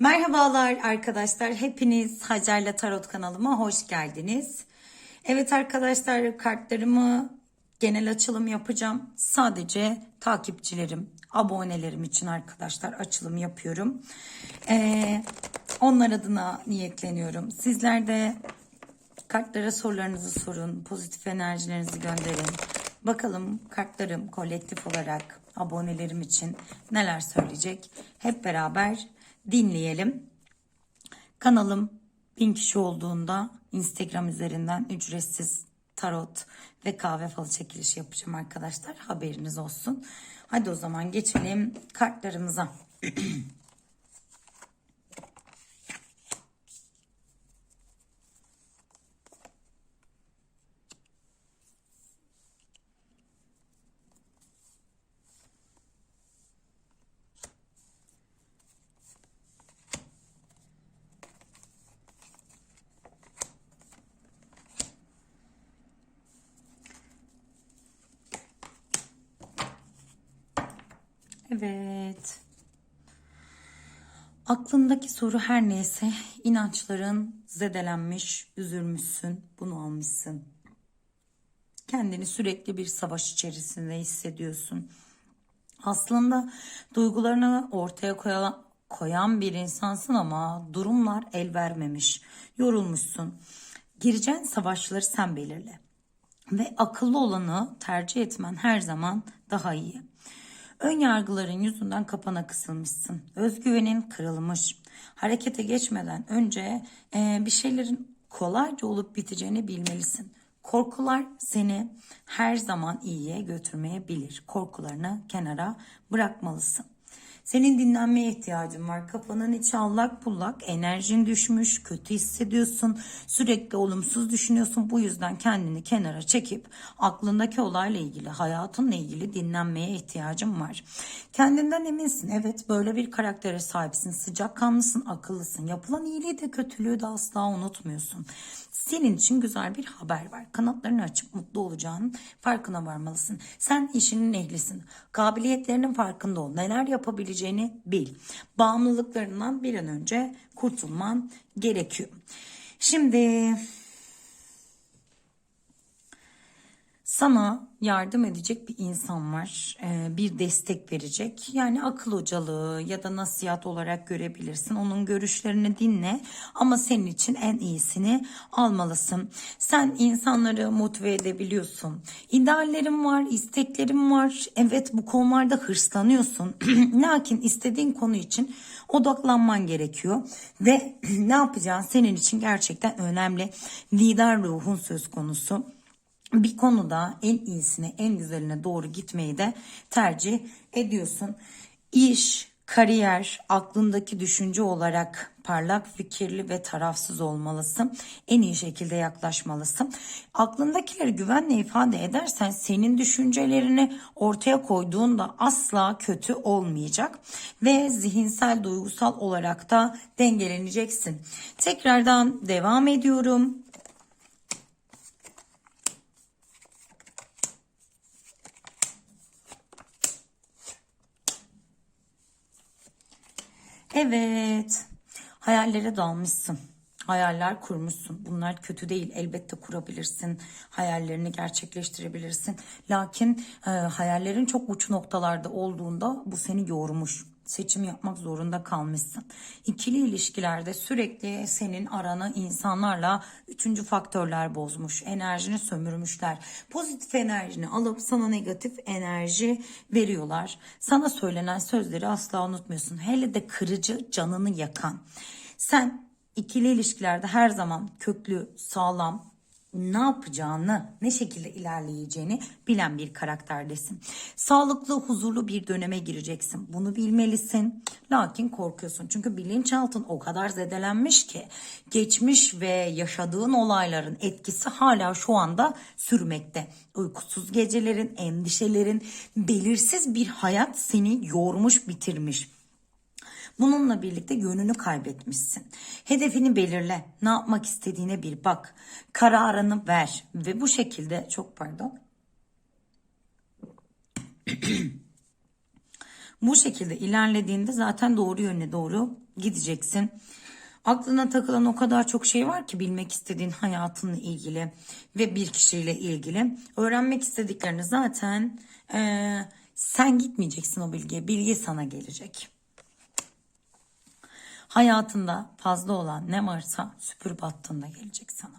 Merhabalar arkadaşlar. Hepiniz Hacer'le Tarot kanalıma hoş geldiniz. Evet arkadaşlar kartlarımı genel açılım yapacağım. Sadece takipçilerim, abonelerim için arkadaşlar açılım yapıyorum. Ee, onlar adına niyetleniyorum. Sizler de kartlara sorularınızı sorun, pozitif enerjilerinizi gönderin. Bakalım kartlarım kolektif olarak abonelerim için neler söyleyecek. Hep beraber dinleyelim. Kanalım 1000 kişi olduğunda Instagram üzerinden ücretsiz tarot ve kahve falı çekilişi yapacağım arkadaşlar. Haberiniz olsun. Hadi o zaman geçelim kartlarımıza. Evet. Aklındaki soru her neyse inançların zedelenmiş, üzülmüşsün, bunu almışsın. Kendini sürekli bir savaş içerisinde hissediyorsun. Aslında duygularını ortaya koyan, koyan bir insansın ama durumlar el vermemiş. Yorulmuşsun. Gireceğin savaşları sen belirle. Ve akıllı olanı tercih etmen her zaman daha iyi. Ön yargıların yüzünden kapana kısılmışsın. Özgüvenin kırılmış. Harekete geçmeden önce e, bir şeylerin kolayca olup biteceğini bilmelisin. Korkular seni her zaman iyiye götürmeyebilir. Korkularını kenara bırakmalısın. Senin dinlenmeye ihtiyacın var. Kafanın içi allak bullak, enerjin düşmüş, kötü hissediyorsun. Sürekli olumsuz düşünüyorsun. Bu yüzden kendini kenara çekip aklındaki olayla ilgili, hayatınla ilgili dinlenmeye ihtiyacın var. Kendinden eminsin. Evet böyle bir karaktere sahipsin. Sıcakkanlısın, akıllısın. Yapılan iyiliği de kötülüğü de asla unutmuyorsun. Senin için güzel bir haber var. Kanatlarını açıp mutlu olacağının farkına varmalısın. Sen işinin ehlisin. Kabiliyetlerinin farkında ol. Neler yapabileceğini bil. Bağımlılıklarından bir an önce kurtulman gerekiyor. Şimdi sana yardım edecek bir insan var. Ee, bir destek verecek. Yani akıl hocalığı ya da nasihat olarak görebilirsin. Onun görüşlerini dinle ama senin için en iyisini almalısın. Sen insanları motive edebiliyorsun. İdeallerin var, isteklerin var. Evet bu konularda hırslanıyorsun. Lakin istediğin konu için odaklanman gerekiyor. Ve ne yapacağın senin için gerçekten önemli. Lider ruhun söz konusu bir konuda en iyisine, en güzeline doğru gitmeyi de tercih ediyorsun. İş, kariyer, aklındaki düşünce olarak parlak fikirli ve tarafsız olmalısın. En iyi şekilde yaklaşmalısın. Aklındakileri güvenle ifade edersen senin düşüncelerini ortaya koyduğunda asla kötü olmayacak ve zihinsel duygusal olarak da dengeleneceksin. Tekrardan devam ediyorum. Evet. Hayallere dalmışsın. Hayaller kurmuşsun. Bunlar kötü değil. Elbette kurabilirsin. Hayallerini gerçekleştirebilirsin. Lakin e, hayallerin çok uç noktalarda olduğunda bu seni yormuş. Seçim yapmak zorunda kalmışsın. İkili ilişkilerde sürekli senin aranı insanlarla üçüncü faktörler bozmuş. Enerjini sömürmüşler. Pozitif enerjini alıp sana negatif enerji veriyorlar. Sana söylenen sözleri asla unutmuyorsun. Hele de kırıcı canını yakan. Sen ikili ilişkilerde her zaman köklü, sağlam, ne yapacağını, ne şekilde ilerleyeceğini bilen bir karakterdesin. Sağlıklı, huzurlu bir döneme gireceksin. Bunu bilmelisin. Lakin korkuyorsun. Çünkü bilinçaltın o kadar zedelenmiş ki geçmiş ve yaşadığın olayların etkisi hala şu anda sürmekte. Uykusuz gecelerin, endişelerin, belirsiz bir hayat seni yormuş, bitirmiş. Bununla birlikte yönünü kaybetmişsin. Hedefini belirle. Ne yapmak istediğine bir bak. Kararını ver. Ve bu şekilde çok pardon. Bu şekilde ilerlediğinde zaten doğru yöne doğru gideceksin. Aklına takılan o kadar çok şey var ki bilmek istediğin hayatınla ilgili ve bir kişiyle ilgili. Öğrenmek istediklerini zaten eee, sen gitmeyeceksin o bilgiye. Bilgi sana gelecek. Hayatında fazla olan ne varsa süpürüp attığında gelecek sana.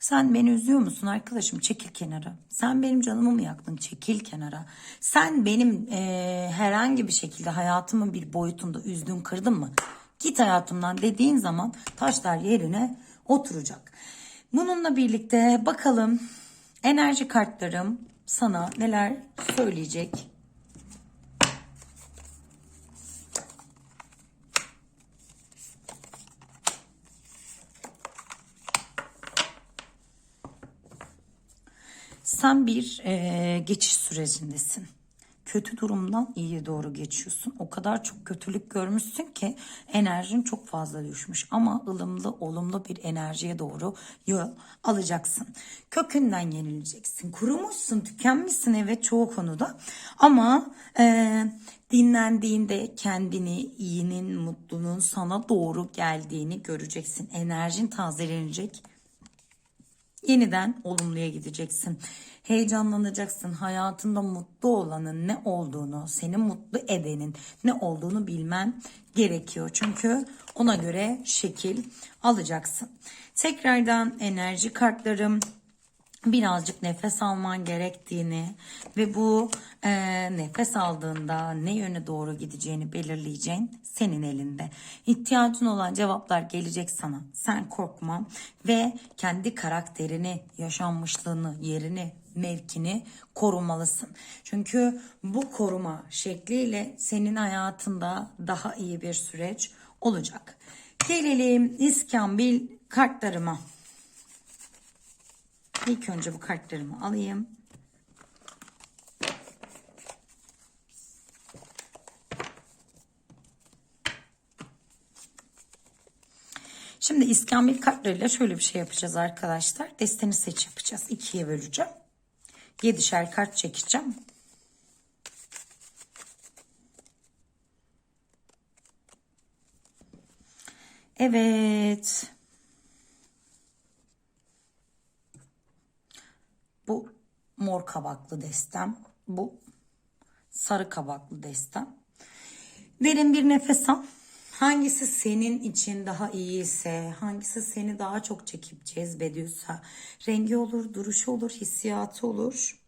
Sen beni üzüyor musun arkadaşım? Çekil kenara. Sen benim canımı mı yaktın? Çekil kenara. Sen benim eee, herhangi bir şekilde hayatımın bir boyutunda üzdün, kırdın mı? Git hayatımdan dediğin zaman taşlar yerine oturacak. Bununla birlikte bakalım enerji kartlarım sana neler söyleyecek? Sen bir eee, geçiş sürecindesin. Kötü durumdan iyiye doğru geçiyorsun. O kadar çok kötülük görmüşsün ki enerjin çok fazla düşmüş. Ama ılımlı, olumlu bir enerjiye doğru yol alacaksın. Kökünden yenileceksin. Kurumuşsun, tükenmişsin evet çoğu konuda. Ama eee, dinlendiğinde kendini, iyinin, mutluluğun sana doğru geldiğini göreceksin. Enerjin tazelenecek yeniden olumluya gideceksin. Heyecanlanacaksın. Hayatında mutlu olanın ne olduğunu, seni mutlu edenin ne olduğunu bilmen gerekiyor. Çünkü ona göre şekil alacaksın. Tekrardan enerji kartlarım birazcık nefes alman gerektiğini ve bu e, nefes aldığında ne yöne doğru gideceğini belirleyeceğin senin elinde. İhtiyacın olan cevaplar gelecek sana. Sen korkma ve kendi karakterini, yaşanmışlığını, yerini, mevkini korumalısın. Çünkü bu koruma şekliyle senin hayatında daha iyi bir süreç olacak. Gelelim İskambil kartlarıma. İlk önce bu kartlarımı alayım. Şimdi iskambil kartlarıyla şöyle bir şey yapacağız arkadaşlar. Desteni seç yapacağız. İkiye böleceğim. Yedişer kart çekeceğim. Evet. Bu mor kabaklı destem. Bu sarı kabaklı destem. Derin bir nefes al. Hangisi senin için daha iyi ise, hangisi seni daha çok çekip cezbediyorsa, rengi olur, duruşu olur, hissiyatı olur.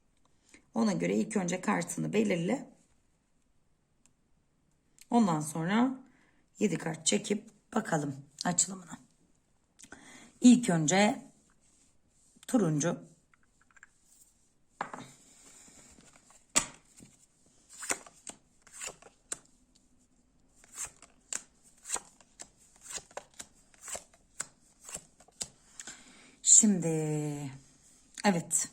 Ona göre ilk önce kartını belirle. Ondan sonra 7 kart çekip bakalım açılımına. İlk önce turuncu Şimdi evet.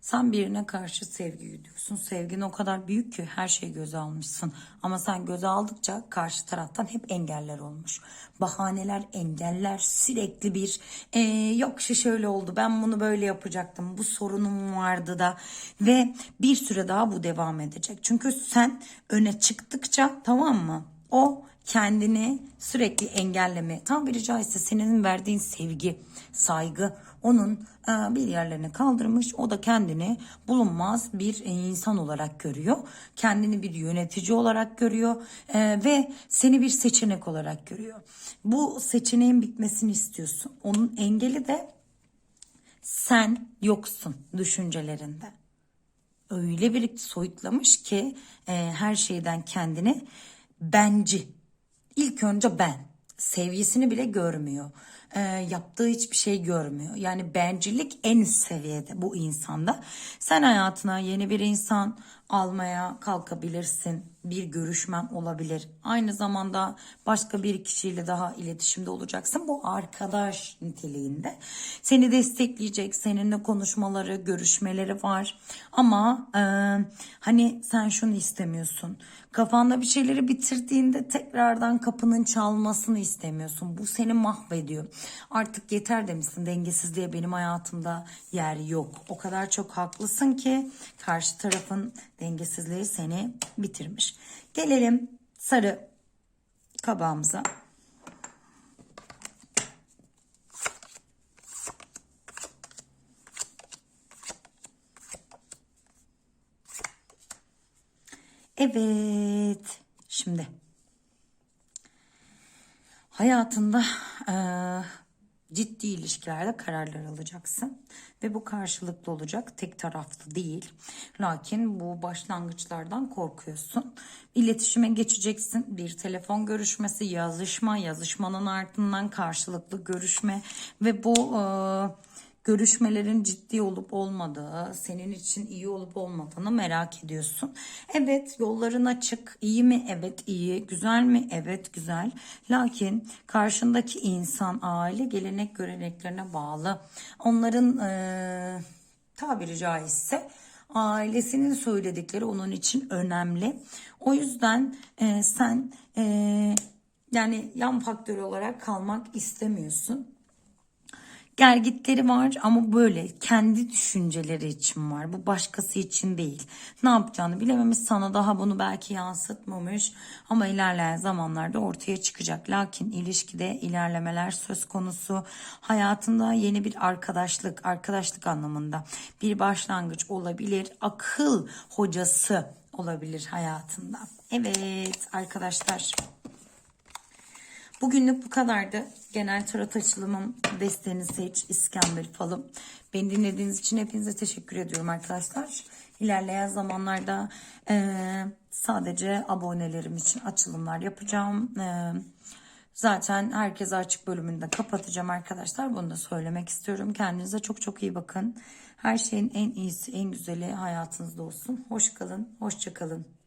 Sen birine karşı sevgi gidiyorsun. Sevgin o kadar büyük ki her şeyi göze almışsın. Ama sen göze aldıkça karşı taraftan hep engeller olmuş. Bahaneler, engeller sürekli bir "Ee, yok şu şöyle oldu ben bunu böyle yapacaktım. Bu sorunum vardı da ve bir süre daha bu devam edecek. Çünkü sen öne çıktıkça tamam mı? O kendini sürekli engelleme. Tabiri caizse senin verdiğin sevgi, saygı onun e, bir yerlerine kaldırmış. O da kendini bulunmaz bir insan olarak görüyor. Kendini bir yönetici olarak görüyor e, ve seni bir seçenek olarak görüyor. Bu seçeneğin bitmesini istiyorsun. Onun engeli de sen yoksun düşüncelerinde öyle bir soyutlamış ki e, her şeyden kendini benci. İlk önce ben. Sevgisini bile görmüyor. E, yaptığı hiçbir şey görmüyor. Yani bencillik en üst seviyede bu insanda. Sen hayatına yeni bir insan almaya kalkabilirsin. Bir görüşmen olabilir. Aynı zamanda başka bir kişiyle daha iletişimde olacaksın. Bu arkadaş niteliğinde. Seni destekleyecek, seninle konuşmaları, görüşmeleri var. Ama e, hani sen şunu istemiyorsun. Kafanda bir şeyleri bitirdiğinde tekrardan kapının çalmasını istemiyorsun. Bu seni mahvediyor. Artık yeter demişsin dengesizliğe benim hayatımda yer yok. O kadar çok haklısın ki karşı tarafın dengesizliği seni bitirmiş. Gelelim sarı kabağımıza. Evet. Şimdi hayatında eee, ciddi ilişkilerde kararlar alacaksın ve bu karşılıklı olacak tek taraflı değil. Lakin bu başlangıçlardan korkuyorsun. İletişime geçeceksin. Bir telefon görüşmesi yazışma yazışmanın ardından karşılıklı görüşme ve bu eee, görüşmelerin ciddi olup olmadığı, senin için iyi olup olmadığını merak ediyorsun. Evet, yolların açık. İyi mi? Evet, iyi. Güzel mi? Evet, güzel. Lakin karşındaki insan aile gelenek göreneklerine bağlı. Onların eee, tabiri caizse ailesinin söyledikleri onun için önemli. O yüzden eee, sen eee, yani yan faktör olarak kalmak istemiyorsun. Gergitleri var ama böyle kendi düşünceleri için var. Bu başkası için değil. Ne yapacağını bilememiş sana daha bunu belki yansıtmamış ama ilerleyen zamanlarda ortaya çıkacak. Lakin ilişkide ilerlemeler söz konusu. Hayatında yeni bir arkadaşlık, arkadaşlık anlamında bir başlangıç olabilir. Akıl hocası olabilir hayatında. Evet arkadaşlar. Bugünlük bu kadardı. Genel tarot açılımım desteğini seç İskender falım. Beni dinlediğiniz için hepinize teşekkür ediyorum arkadaşlar. İlerleyen zamanlarda eee, sadece abonelerim için açılımlar yapacağım. Eee, zaten herkese açık bölümünü de kapatacağım arkadaşlar. Bunu da söylemek istiyorum. Kendinize çok çok iyi bakın. Her şeyin en iyisi, en güzeli hayatınızda olsun. Hoş kalın, hoşça kalın.